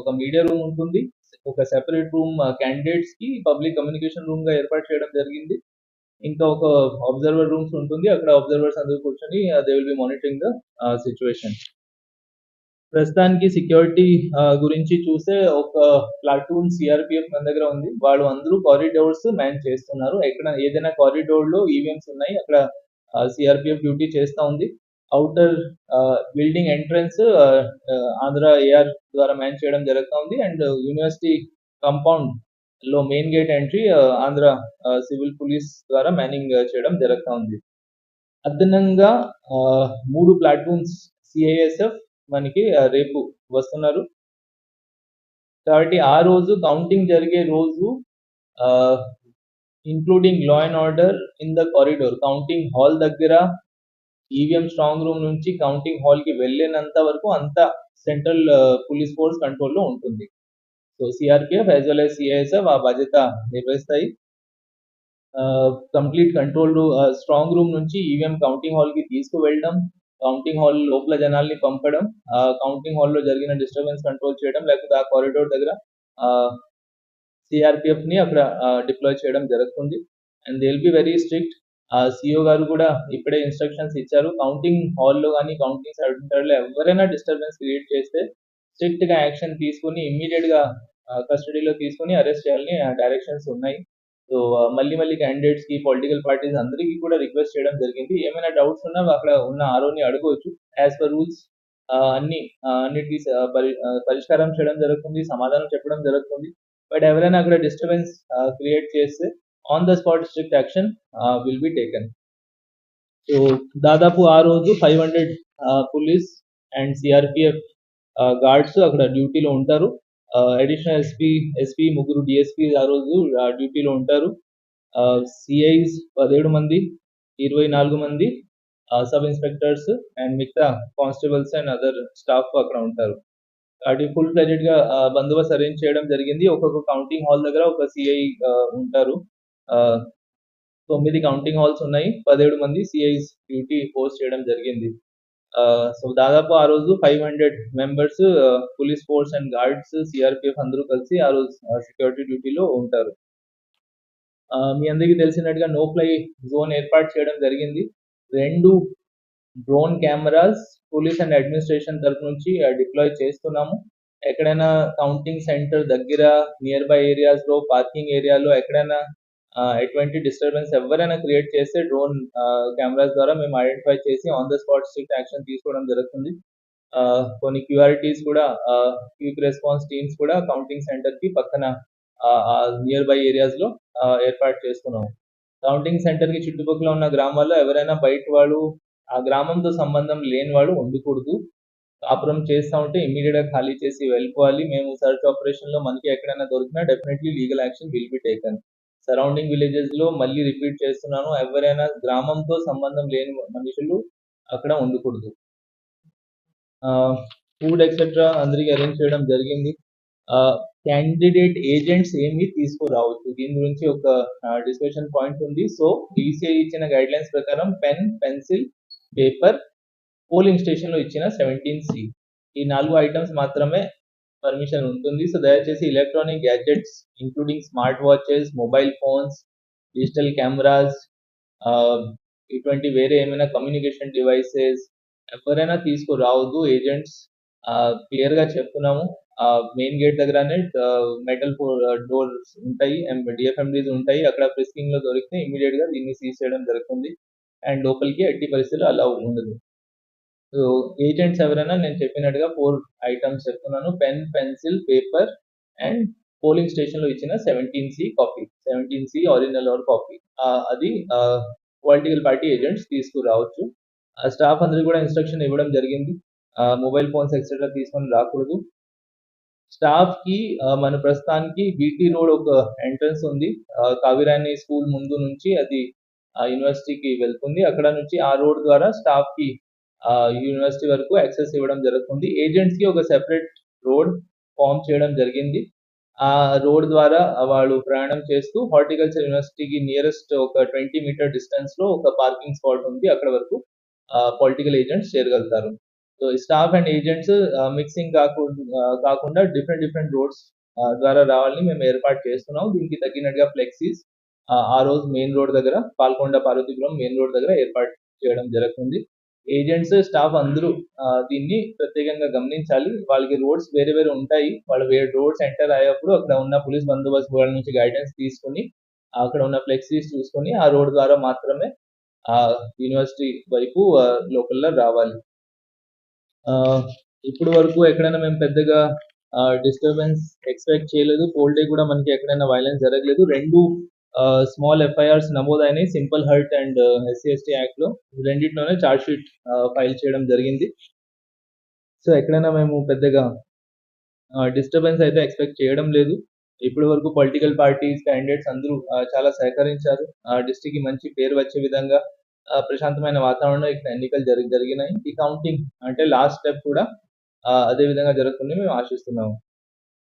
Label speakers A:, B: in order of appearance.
A: ఒక media room ఉంటుంది. ఒక సెపరేట్ రూమ్ క్యాండిడేట్స్కి పబ్లిక్ కమ్యూనికేషన్ రూమ్గా ఏర్పాటు చేయడం జరిగింది. ఇంకా ఒక అబ్జర్వర్ రూమ్స్ ఉంటుంది. అక్కడ అబ్జర్వర్స్ అందరూ కూర్చొని they will be monitoring the situation ప్రస్తుతానికి సెక్యూరిటీ uh, గురించి చూస్తే ఒక ప్లాటూన్ సిఆర్పిఎఫ్ మన దగ్గర ఉంది. వాళ్ళు అందరూ కారిడోర్స్ మ్యాన్ చేస్తున్నారు. ఎక్కడ ఏదైనా కారిడోర్లో ఈవీఎంస్ ఉన్నాయి. అక్కడ uh, సిఆర్పిఎఫ్ డ్యూటీ చేస్తా ఉంది. Outer building entrance Andhra AR ద్వారా మ్యాన్ చేయడం జరుగుతుంది. And university కంపౌండ్లో main gate entry Andhra civil police ద్వారా మ్యానింగ్ uh, చేయడం జరుగుతుంది. అదనంగా uh, మూడు ప్లాట్ఫామ్స్ సిఐఎస్ఎఫ్ మనకి uh, రేపు వస్తున్నారు. కాబట్టి ఆ రోజు కౌంటింగ్ జరిగే రోజు including law and order in the corridor counting hall దగ్గర ఈవీఎం స్ట్రాంగ్ రూమ్ నుంచి కౌంటింగ్ హాల్కి వెళ్ళినంత వరకు అంత సెంట్రల్ పోలీస్ ఫోర్స్ కంట్రోల్లో ఉంటుంది. So CRPF as well as CISF ఆ బాధ్యత నిర్వహిస్తాయి. కంప్లీట్ కంట్రోల్ స్ట్రాంగ్ రూమ్ నుంచి ఈవీఎం కౌంటింగ్ హాల్కి తీసుకువెళ్ళడం కౌంటింగ్ హాల్ లోపల జనాల్ని పంపడం కౌంటింగ్ హాల్లో జరిగిన డిస్టర్బెన్స్ కంట్రోల్ చేయడం లేకపోతే ఆ కారిడోర్ దగ్గర సిఆర్పిఎఫ్ని అక్కడ uh, డిప్లాయ్ చేయడం జరుగుతుంది. And they will be very strict CO గారు కూడా ఇప్పుడే ఇన్స్ట్రక్షన్స్ ఇచ్చారు. కౌంటింగ్ హాల్లో కానీ కౌంటింగ్ సెంటర్లో ఎవరైనా డిస్టర్బెన్స్ క్రియేట్ చేస్తే స్ట్రిక్ట్గా యాక్షన్ తీసుకుని ఇమ్మీడియట్గా కస్టడీలో తీసుకుని అరెస్ట్ చేయాలని డైరెక్షన్స్ ఉన్నాయి. సో మళ్ళీ మళ్ళీ క్యాండిడేట్స్కి పొలిటికల్ పార్టీస్ అందరికీ కూడా రిక్వెస్ట్ చేయడం జరిగింది. ఏమైనా డౌట్స్ ఉన్నా అక్కడ ఉన్న ఆరోని అడగవచ్చు యాజ్ పర్ రూల్స్ అన్ని ఆ, అన్నిటికీ పరిష్కారం చేయడం జరుగుతుంది సమాధానం చెప్పడం జరుగుతుంది. బట్ ఎవరైనా అక్కడ డిస్టర్బెన్స్ క్రియేట్ చేస్తే on the spot strict action will be taken so దాదాపు ఆ రోజు five hundred police and CRPF guards అక్కడ డ్యూటీలో ఉంటారు. అడిషనల్ ఎస్పీ ఎస్పీ ముగ్గురు డిఎస్పీ ఆ రోజు uh, డ్యూటీలో ఉంటారు. Uh, సిఐస్ పదిహేడు మంది ఇరవై నాలుగు మంది సబ్ ఇన్స్పెక్టర్స్ అండ్ మిగతా కానిస్టేబుల్స్ అండ్ అదర్ స్టాఫ్ అక్కడ ఉంటారు. అటు ఫుల్ ఫ్లెజెడ్గా uh, బందోబస్తు అరేంజ్ చేయడం జరిగింది. ఒక్కొక్క కౌంటింగ్ హాల్ దగ్గర ఒక సిఐ ఉంటారు. తొమ్మిది కౌంటింగ్ హాల్స్ ఉన్నాయి. పదిహేడు మంది సిఐస్ డ్యూటీ పోస్ట్ చేయడం జరిగింది. సో దాదాపు ఆ రోజు five hundred members police force and guards CRPF అందరూ కలిసి ఆ రోజు సెక్యూరిటీ డ్యూటీలో ఉంటారు. మీ అందరికీ తెలిసినట్టుగా నో ఫ్లై జోన్ ఏర్పాటు చేయడం జరిగింది. రెండు drone cameras police and administration తరఫు నుంచి డిప్లాయ్ చేస్తున్నాము. ఎక్కడైనా కౌంటింగ్ సెంటర్ దగ్గర నియర్ బై ఏరియాస్లో పార్కింగ్ ఏరియాలో ఎక్కడైనా ఎటువంటి డిస్టర్బెన్స్ ఎవరైనా క్రియేట్ చేస్తే డ్రోన్ కెమెరాస్ ద్వారా మేము ఐడెంటిఫై చేసి on the spot strict action తీసుకోవడం జరుగుతుంది. కొన్ని క్యూఆర్టీస్ కూడా క్విక్ రెస్పాన్స్ టీమ్స్ కూడా కౌంటింగ్ సెంటర్కి పక్కన నియర్ బై ఏరియాస్లో ఏర్పాటు చేస్తున్నాము కౌంటింగ్ సెంటర్కి చుట్టుపక్కల ఉన్న గ్రామాల్లో ఎవరైనా బయట వాళ్ళు ఆ గ్రామంతో సంబంధం లేని వాళ్ళు ఉండకూడదు. కాపురం చేస్తా ఉంటే ఇమీడియట్గా ఖాళీ చేసి వెళ్ళిపోవాలి. మేము సర్చ్ ఆపరేషన్లో మనకి ఎక్కడైనా దొరికినా definitely legal action will be taken surrounding విలేజెస్లో మళ్ళీ రిపీట్ చేస్తున్నాను. ఎవరైనా గ్రామంతో సంబంధం లేని మనుషులు అక్కడ ఉండకూడదు. ఫుడ్ ఎక్సెట్రా అందరికీ అరేంజ్ చేయడం జరిగింది. క్యాండిడేట్ ఏజెంట్స్ ఏమి తీసుకురావచ్చు దీని గురించి ఒక డిస్కషన్ పాయింట్ ఉంది. సో ఈసీఐ ఇచ్చిన గైడ్ లైన్స్ ప్రకారం పెన్ పెన్సిల్ పేపర్ పోలింగ్ స్టేషన్లో ఇచ్చిన సెవెంటీన్ సి ఈ నాలుగు ఐటమ్స్ మాత్రమే పర్మిషన్ ఉంటుంది. సో దయచేసి electronic gadgets including smart watches mobile phones digital cameras ఇటువంటి వేరే ఏమైనా కమ్యూనికేషన్ డివైసెస్ ఎవరైనా తీసుకురావద్దు ఏజెంట్స్ క్లియర్గా చెప్తున్నాము. మెయిన్ గేట్ దగ్గరనే మెటల్ డోర్స్ ఉంటాయి డిఎఫ్ఎండీస్ ఉంటాయి. అక్కడ ప్రిస్కింగ్లో దొరికితే ఇమీడియట్గా దీన్ని సీజ్ చేయడం జరుగుతుంది. అండ్ లోపలికి ఎట్టి పరిస్థితులు అలా ఉండదు. సో ఏజెంట్స్ ఎవరైనా నేను చెప్పినట్టుగా ఫోర్ ఐటమ్స్ చెప్తున్నాను. Pen pencil paper and polling స్టేషన్లో ఇచ్చిన seventeen C copy seventeen C original or copy అది పొలిటికల్ పార్టీ ఏజెంట్స్ తీసుకురావచ్చు. స్టాఫ్ అందరికి కూడా ఇన్స్ట్రక్షన్ ఇవ్వడం జరిగింది. మొబైల్ ఫోన్స్ ఎక్సెట్రా తీసుకొని రాకూడదు. స్టాఫ్కి మన ప్రస్తుతానికి బీటీ రోడ్ ఒక ఎంట్రన్స్ ఉంది. కావిరాణి స్కూల్ ముందు నుంచి అది యూనివర్సిటీకి వెళ్తుంది. అక్కడ నుంచి ఆ రోడ్ ద్వారా స్టాఫ్కి యూనివర్సిటీ వరకు యాక్సెస్ ఇవ్వడం జరుగుతుంది. ఏజెంట్స్కి ఒక సెపరేట్ రోడ్ ఫామ్ చేయడం జరిగింది. ఆ రోడ్ ద్వారా వాళ్ళు ప్రయాణం చేస్తూ హార్టికల్చర్ యూనివర్సిటీకి నియరెస్ట్ ఒక ట్వంటీ మీటర్ డిస్టెన్స్లో ఒక పార్కింగ్ స్పాట్ ఉంది. అక్కడ వరకు political agents చేరగలుగుతారు. So staff and agents mixing కాకుండా కాకుండా డిఫరెంట్ డిఫరెంట్ రోడ్స్ ద్వారా రావాలని మేము ఏర్పాటు చేస్తున్నాం. దీనికి తగినట్టుగా ఫ్లెక్సీస్ ఆ రోజు మెయిన్ రోడ్ దగ్గర పాల్కొండ పార్వతీపురం మెయిన్ రోడ్ దగ్గర ఏర్పాటు చేయడం జరుగుతుంది. ఏజెంట్స్ స్టాఫ్ అందరూ దీన్ని ప్రత్యేకంగా గమనించాలి. వాళ్ళకి రోడ్స్ వేరే వేరే ఉంటాయి. వాళ్ళు వేరే రోడ్స్ ఎంటర్ అయ్యేప్పుడు అక్కడ ఉన్న పోలీస్ బందోబస్తు వాళ్ళ నుంచి గైడెన్స్ తీసుకుని అక్కడ ఉన్న ఫ్లెక్సీస్ చూసుకొని ఆ రోడ్ ద్వారా మాత్రమే ఆ యూనివర్సిటీ వైపు లోకల్లో రావాలి. ఆ, ఇప్పుడు వరకు ఎక్కడైనా మేము పెద్దగా డిస్టర్బెన్స్ ఎక్స్పెక్ట్ చేయలేదు. పోల్ డే కూడా మనకి ఎక్కడైనా వైలెన్స్ జరగలేదు. రెండు small FIRs నమోదైనాయి simple hurt and SC ST యాక్ట్లో రెండింటిలోనే చార్జ్ షీట్ ఫైల్ చేయడం జరిగింది. సో ఎక్కడైనా మేము పెద్దగా డిస్టర్బెన్స్ అయితే ఎక్స్పెక్ట్ చేయడం లేదు. ఇప్పటి వరకు పొలిటికల్ పార్టీస్ క్యాండిడేట్స్ అందరూ చాలా సహకరించారు. డిస్టిక్కి మంచి పేరు వచ్చే విధంగా ప్రశాంతమైన వాతావరణంలో ఇక్కడ ఎన్నికలు జరిగి జరిగినాయి. ఈ కౌంటింగ్ అంటే లాస్ట్ స్టెప్ కూడా అదే విధంగా జరుగుతుంది మేము ఆశిస్తున్నాము.